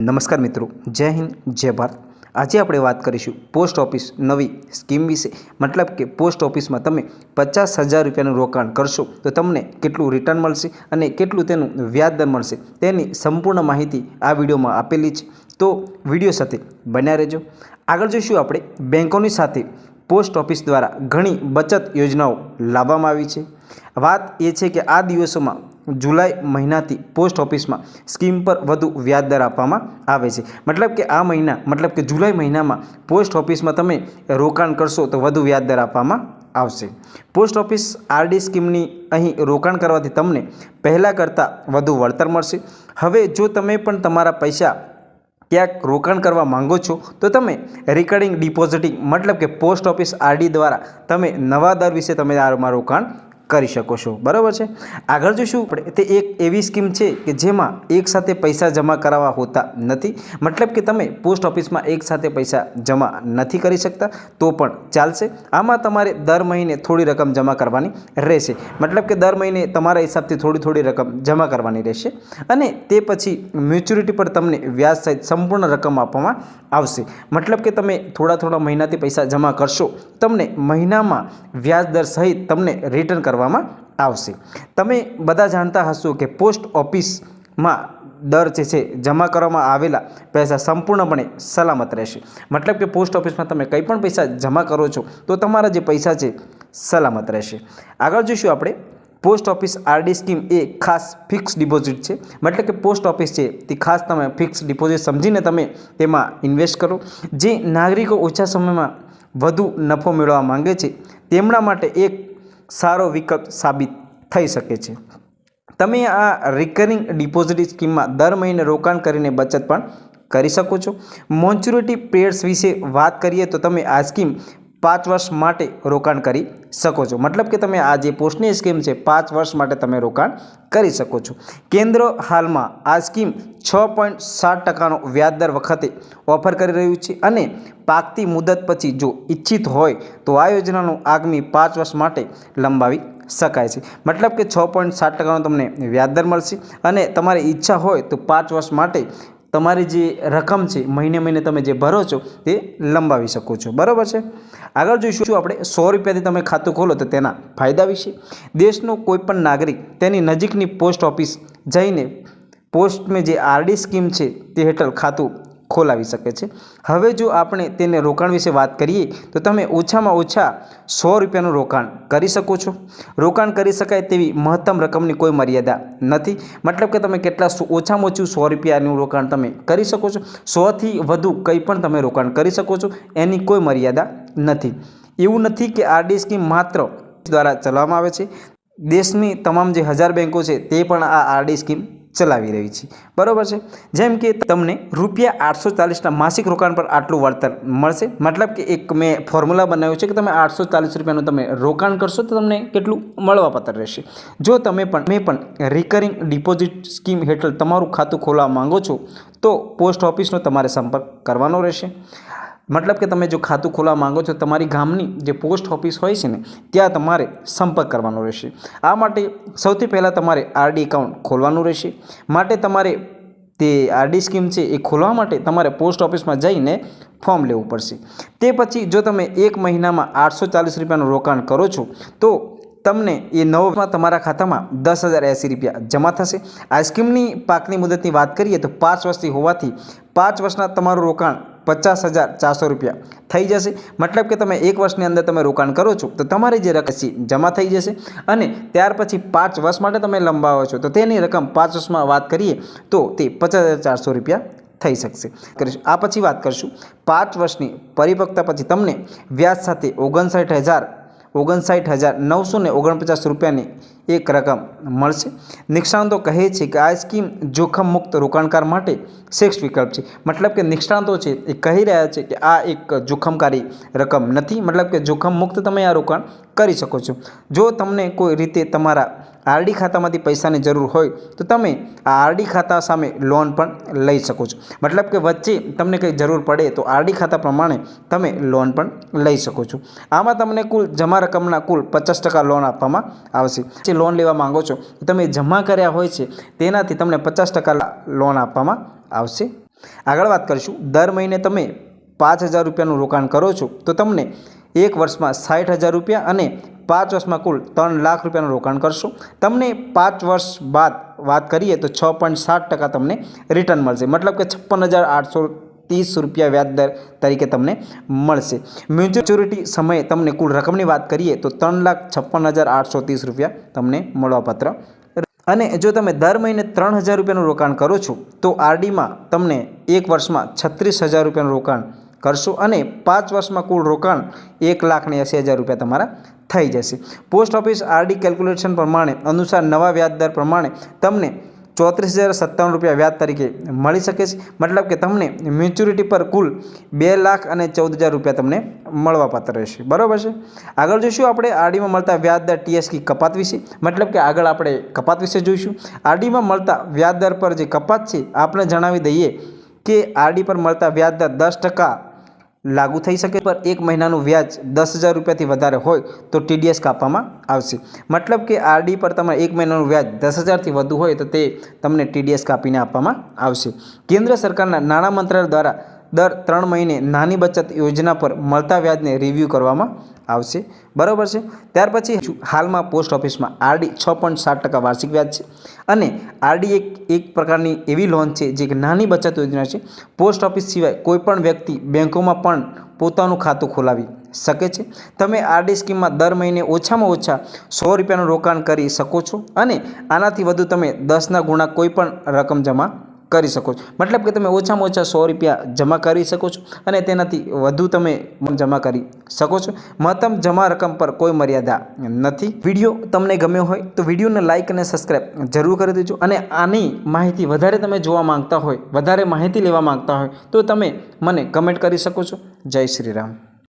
નમસ્કાર મિત્રો, જય હિન્દ, જય ભારત. આજે આપણે વાત કરીશું પોસ્ટ ઓફિસ નવી સ્કીમ વિશે. મતલબ કે પોસ્ટ ઓફિસમાં તમે પચાસ હજાર રૂપિયાનું રોકાણ કરશો તો તમને કેટલું રિટર્ન મળશે અને કેટલું તેનું વ્યાજ દર મળશે તેની સંપૂર્ણ માહિતી આ વિડીયોમાં આપેલી છે. તો વીડિયો સાથે બન્યા રહેજો. આગળ જોઈશું આપણે બેન્કોની સાથે પોસ્ટ ઓફિસ દ્વારા ઘણી બચત યોજનાઓ લાવવામાં આવી છે. વાત એ છે કે આ દિવસોમાં જુલાઈ મહિનાથી પોસ્ટ ઓફિસમાં સ્કીમ પર વધુ વ્યાજ દર આપવામાં આવે છે. મતલબ કે આ મહિના, મતલબ કે જુલાઈ મહિનામાં પોસ્ટ ઓફિસમાં તમે રોકાણ કરશો તો વધુ વ્યાજ દર આપવામાં આવશે. પોસ્ટ ઓફિસ આરડી સ્કીમની અહીં રોકાણ કરવાથી તમને પહેલાં કરતાં વધુ વળતર મળશે. હવે જો તમે પણ તમારા પૈસા ક્યાંક રોકાણ કરવા માંગો છો, તો તમે રિકરિંગ ડિપોઝિટિંગ મતલબ કે પોસ્ટ ઓફિસ આરડી દ્વારા તમે નવા દર વિશે તમે આમાં રોકાણ કરી શકો છો. બરાબર છે? આગળ જોઈશું આપણે. તે એક એવી સ્કીમ છે કે જેમાં એકસાથે પૈસા જમા કરાવવા હોતા નથી. મતલબ કે તમે પોસ્ટ ઓફિસમાં એકસાથે પૈસા જમા નથી કરી શકતા, તો પણ ચાલશે. આમાં તમારે દર મહિને થોડી રકમ જમા કરવાની રહેશે. મતલબ કે દર મહિને તમારા હિસાબથી થોડી થોડી રકમ જમા કરવાની રહેશે. અને તે પછી મેચ્યુરિટી પર તમને વ્યાજ સહિત સંપૂર્ણ રકમ આપવામાં આવશે. મતલબ કે તમે થોડા થોડા મહિનાથી પૈસા જમા કરશો, તમને મહિનામાં વ્યાજ દર સહિત તમને રિટર્ન કરવામાં આવશે. તમે બધા જાણતા હશો કે પોસ્ટ ઓફિસમાં દર જે છે જમા કરવામાં આવેલા પૈસા સંપૂર્ણપણે સલામત રહેશે. મતલબ કે પોસ્ટ ઓફિસમાં તમે કંઈ પણ પૈસા જમા કરો છો, તો તમારા જે પૈસા છે સલામત રહેશે. આગળ જોઈશું આપણે. પોસ્ટ ઓફિસ આરડી સ્કીમ એ ખાસ ફિક્સ ડિપોઝિટ છે. મતલબ કે પોસ્ટ ઓફિસ છે, તે ખાસ તમે ફિક્સ ડિપોઝિટ સમજીને તમે તેમાં ઇન્વેસ્ટ કરો. જે નાગરિકો ઓછા સમયમાં વધુ નફો મેળવવા માંગે છે, તેમના માટે એક સારો વિકલ્પ સાબિત થઈ શકે છે. તમે આ રિકરિંગ ડિપોઝિટ સ્કીમમાં દર મહિને રોકાણ કરીને બચત પણ કરી શકો છો. મોન્ચ્યુરિટી પિરિયડ્સ વિશે વાત કરીએ તો તમે આ સ્કીમ પાંચ વર્ષ માટે રોકાણ કરી શકો છો. મતલબ કે તમે આ જે પોસ્ટની સ્કીમ છે, પાંચ વર્ષ માટે તમે રોકાણ કરી શકો છો. કેન્દ્ર હાલમાં આ સ્કીમ છ પોઈન્ટ સાત ટકાનો વ્યાજદર વખતે ઓફર કરી રહ્યું છે અને પાકતી મુદત પછી જો ઈચ્છિત હોય તો આ યોજનાનું આગામી પાંચ વર્ષ માટે લંબાવી શકાય છે. મતલબ કે છ પોઈન્ટ સાત ટકાનો તમને વ્યાજદર મળશે અને તમારી ઈચ્છા હોય તો પાંચ વર્ષ માટે તમારી જે રકમ છે, મહિને મહિને તમે જે ભરો છો, તે લંબાવી શકો છો. બરાબર છે? આગળ જોઈશું આપણે સો રૂપિયાથી તમે ખાતું ખોલો તો તેના ફાયદા વિશે. દેશનો કોઈપણ નાગરિક તેની નજીકની પોસ્ટ ઓફિસ જઈને પોસ્ટમાં જે આરડી સ્કીમ છે, તે હેઠળ ખાતું ખોલાવી શકે છે. હવે જો આપણે તેને રોકાણ વિશે વાત કરીએ, તો તમે ઓછામાં ઓછા સો રૂપિયાનું રોકાણ કરી શકો છો. રોકાણ કરી શકાય તેવી મહત્તમ રકમની કોઈ મર્યાદા નથી. મતલબ કે તમે કેટલા ઓછામાં ઓછું સો રૂપિયાનું રોકાણ તમે કરી શકો છો. સોથી વધુ કંઈ પણ તમે રોકાણ કરી શકો છો, એની કોઈ મર્યાદા નથી. એવું નથી કે આરડી સ્કીમ માત્ર દ્વારા ચલાવવામાં આવે છે. દેશની તમામ જે હજાર બેંકો છે, તે પણ આ આરડી સ્કીમ ચલાવી રહી છે. બરાબર છે? જેમ કે તમને રૂપિયા આઠસો ચાલીસના માસિક રોકાણ પર આટલું વળતર મળશે. મતલબ કે એક મેં ફોર્મ્યુલા બનાવ્યું છે કે તમે આઠસો ચાલીસ રૂપિયાનું તમે રોકાણ કરશો તો તમને કેટલું મળવાપાત્ર રહેશે. જો તમે પણ મેં પણ રિકરિંગ ડિપોઝિટ સ્કીમ હેઠળ તમારું ખાતું ખોલવા માંગો છો, તો પોસ્ટ ઓફિસનો તમારે સંપર્ક કરવાનો રહેશે. મતલબ કે તમે જો ખાતું ખોલવા માંગો છો, તમારી ગામની જે પોસ્ટ ઓફિસ હોય છે ને, ત્યાં તમારે સંપર્ક કરવાનો રહેશે. આ માટે સૌથી પહેલાં તમારે આરડી એકાઉન્ટ ખોલવાનું રહેશે. માટે તમારે તે આરડી સ્કીમ છે એ ખોલવા માટે તમારે પોસ્ટ ઓફિસમાં જઈને ફોર્મ લેવું પડશે. તે પછી જો તમે એક મહિનામાં આઠસો ચાલીસ રૂપિયાનું રોકાણ કરો છો, તો તમને એ નવમાં તમારા ખાતામાં દસ હજાર એંસી રૂપિયા જમા થશે. આ સ્કીમની પાકની મુદતની વાત કરીએ તો પાંચ વર્ષથી હોવાથી પાંચ વર્ષના તમારું રોકાણ પચાસ હજાર ચારસો રૂપિયા થઈ જશે. મતલબ કે તમે એક વર્ષની અંદર તમે રોકાણ કરો છો, તો તમારી જે રકમ જમા થઈ જશે. અને ત્યાર પછી પાંચ વર્ષ માટે તમે લંબાવો છો, તો તેની રકમ પાંચ વર્ષમાં વાત કરીએ, તો તે પચાસ હજાર ચારસો રૂપિયા થઈ શકશે. કરીશું, આ પછી વાત કરીશું. પાંચ વર્ષની પરિપક્વતા પછી તમને વ્યાજ સાથે ઓગણસાઠ હજાર ઓગણસાઠ હજાર નવસો ને ઓગણપચાસ રૂપિયાની એક રકમ મળશે. નિષ્ણાંતો કહે છે કે આ સ્કીમ જોખમ મુક્ત રોકાણકાર માટે શ્રેષ્ઠ વિકલ્પ છે. મતલબ કે નિષ્ણાંતો છે એ કહી રહ્યા છે કે આ એક જોખમકારી રકમ નથી. મતલબ કે જોખમ મુક્ત તમે આ રોકાણ કરી શકો છો. જો તમને કોઈ રીતે તમારા આરડી ખાતામાંથી પૈસાની જરૂર હોય, તો તમે આ આરડી ખાતા સામે લોન પણ લઈ શકો છો. મતલબ કે વચ્ચે તમને કંઈ જરૂર પડે, તો આરડી ખાતા પ્રમાણે તમે લોન પણ લઈ શકો છો. આમાં તમને કુલ જમા રકમના કુલ પચાસ ટકા લોન આપવામાં આવશે. લોન લેવા માંગો છો તમે જમા કર્યા હોય છે, તેનાથી તમને પચાસ લોન આપવામાં આવશે. આગળ વાત કરીશું, દર મહિને તમે પાંચ હજાર રૂપિયાનું રોકાણ કરો છો, તો તમને એક વર્ષમાં સાઠ હજાર રૂપિયા અને પાંચ વર્ષમાં કુલ ત્રણ લાખ રૂપિયાનું રોકાણ કરશો. તમને પાંચ વર્ષ બાદ વાત કરીએ તો છ પોઈન્ટ સાત ટકા તમને રિટર્ન મળશે, મતલબ કે છપ્પન હજાર આઠસો ત્રીસ રૂપિયા વ્યાજ દર તરીકે તમને મળશે. મ્યુચ્યુરિટી સમયે તમને કુલ રકમની વાત કરીએ તો ત્રણ લાખ છપ્પન હજાર આઠસો ત્રીસ રૂપિયા તમને મળવાપાત્ર અને જો તમે દર મહિને ત્રણ હજાર રૂપિયાનું રોકાણ કરો છો, તો આરડીમાં તમને એક વર્ષમાં છત્રીસ હજાર રૂપિયાનું રોકાણ કરશો અને પાંચ વર્ષમાં કુલ રોકાણ એક લાખ ને એંસી હજાર રૂપિયા તમારા થઈ જશે. પોસ્ટ ઓફિસ આરડી કેલ્ક્યુલેશન પ્રમાણે અનુસાર નવા વ્યાજ દર પ્રમાણે તમને ચોત્રીસ હજાર સત્તાવન રૂપિયા વ્યાજ તરીકે મળી શકે છે. મતલબ કે તમને મેચ્યુરિટી પર કુલ બે લાખ અને ચૌદ હજાર રૂપિયા તમને મળવાપાત્ર રહેશે. બરાબર છે? આગળ જોઈશું આપણે. આરડીમાં મળતા વ્યાજદર ટીએસકી કપાત વિશે. મતલબ કે આગળ આપણે કપાત વિશે જોઈશું. આરડીમાં મળતા વ્યાજ દર પર જે કપાત છે આપણે જણાવી દઈએ કે આરડી પર મળતા વ્યાજ દર દસ ટકા લાગુ થઈ શકે પર એક મહિનાનું વ્યાજ દસ હજાર રૂપિયાથી વધારે હોય તો ટીડીએસ કાપવામાં આવશે. મતલબ કે આરડી પર તમારે એક મહિનાનું વ્યાજ દસ હજારથી વધુ હોય તો તે તમને ટીડીએસ કાપીને આપવામાં આવશે. કેન્દ્ર સરકારના નાણાં મંત્રાલય દ્વારા દર ત્રણ મહિને નાની બચત યોજના પર મળતા વ્યાજને રિવ્યૂ કરવામાં આવશે. બરાબર છે? ત્યાર પછી હાલમાં પોસ્ટ ઓફિસમાં આરડી છ પોઈન્ટ સાત ટકા વાર્ષિક વ્યાજ છે અને આરડી એક એક પ્રકારની એવી લોન છે જે એક નાની બચત યોજના છે. પોસ્ટ ઓફિસ સિવાય કોઈપણ વ્યક્તિ બેંકોમાં પણ પોતાનું ખાતું ખોલાવી શકે છે. તમે આરડી સ્કીમમાં દર મહિને ઓછામાં ઓછા સો રૂપિયાનું રોકાણ કરી શકો છો અને આનાથી વધુ તમે દસના ગુણા કોઈપણ રકમ જમા કરી શકો છો. મતલબ કે તમે ઓછામાં ઓછા સો રૂપિયા જમા કરી શકો છો અને તેનાથી વધુ તમે જમા કરી શકો છો. મહત્તમ જમા રકમ પર કોઈ મર્યાદા નથી. વીડિયો તમને ગમ્યો હોય તો વિડીયોને લાઇક અને સબસ્ક્રાઈબ જરૂર કરી દેજો અને આની માહિતી વધારે તમે જોવા માંગતા હોય, વધારે માહિતી લેવા માંગતા હોય તો તમે મને કમેન્ટ કરી શકો છો. જય શ્રી રામ.